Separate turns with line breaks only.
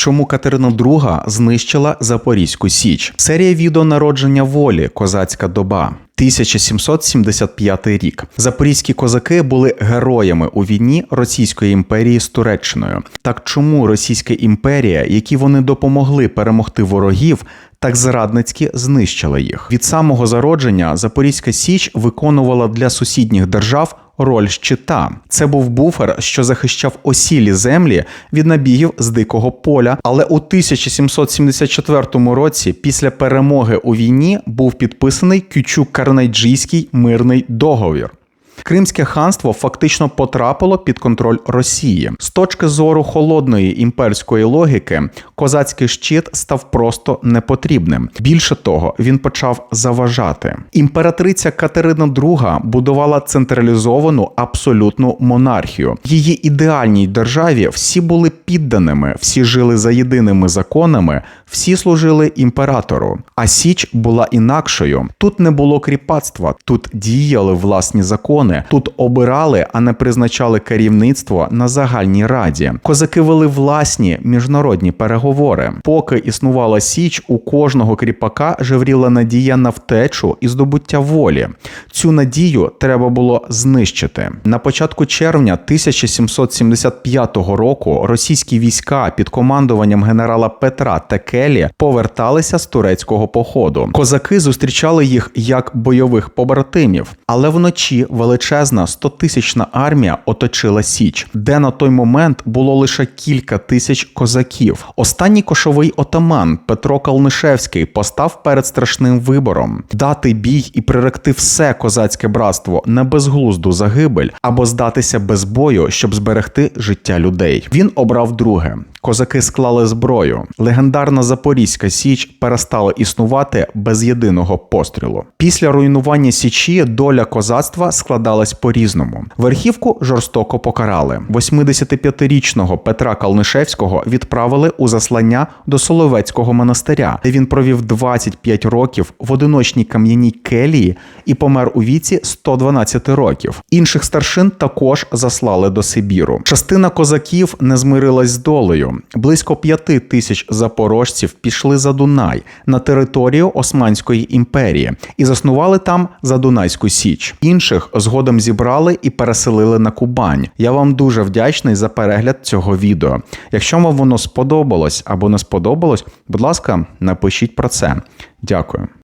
Чому Катерина II знищила Запорізьку Січ? Серія відео народження волі Козацька доба. 1775 рік запорізькі козаки були героями у війні Російської імперії з Туреччиною. Так чому Російська імперія, які вони допомогли перемогти ворогів, так зрадницьки знищила їх? Від самого зародження Запорізька Січ виконувала для сусідніх держав роль щита. Це був буфер, що захищав осілі землі від набігів з дикого поля. Але у 1774 році, після перемоги у війні, був підписаний Кючук-Карнайджійський мирний договір. Кримське ханство фактично потрапило під контроль Росії. З точки зору холодної імперської логіки, козацький щит став просто непотрібним. Більше того, він почав заважати. Імператриця Катерина II будувала централізовану абсолютну монархію. Її ідеальній державі всі були підданими, всі жили за єдиними законами, всі служили імператору. А Січ була інакшою. Тут не було кріпацтва, тут діяли власні закони. Тут обирали, а не призначали керівництво на загальній раді. Козаки вели власні міжнародні переговори. Поки існувала Січ, у кожного кріпака жевріла надія на втечу і здобуття волі. Цю надію треба було знищити. На початку червня 1775 року російські війська під командуванням генерала Петра Текелі поверталися з турецького походу. Козаки зустрічали їх як бойових побратимів, але вночі величезна 100-тисячна армія оточила Січ, де на той момент було лише кілька тисяч козаків. Останній кошовий отаман Петро Калнишевський постав перед страшним вибором: дати бій і приректи все козацьке братство на безглузду загибель або здатися без бою, щоб зберегти життя людей. Він обрав друге. Козаки склали зброю. Легендарна Запорізька Січ перестала існувати без єдиного пострілу. Після руйнування Січі доля козацтва складалась по-різному. Верхівку жорстоко покарали. 85-річного Петра Калнишевського відправили у заслання до Соловецького монастиря, де він провів 25 років в одиночній кам'яній келії і помер у віці 112 років. Інших старшин також заслали до Сибіру. Частина козаків не змирилась з долею. Близько п'яти тисяч запорожців пішли за Дунай на територію Османської імперії і заснували там Задунайську Січ. Інших згодом зібрали і переселили на Кубань. Я вам дуже вдячний за перегляд цього відео. Якщо вам воно сподобалось або не сподобалось, будь ласка, напишіть про це. Дякую.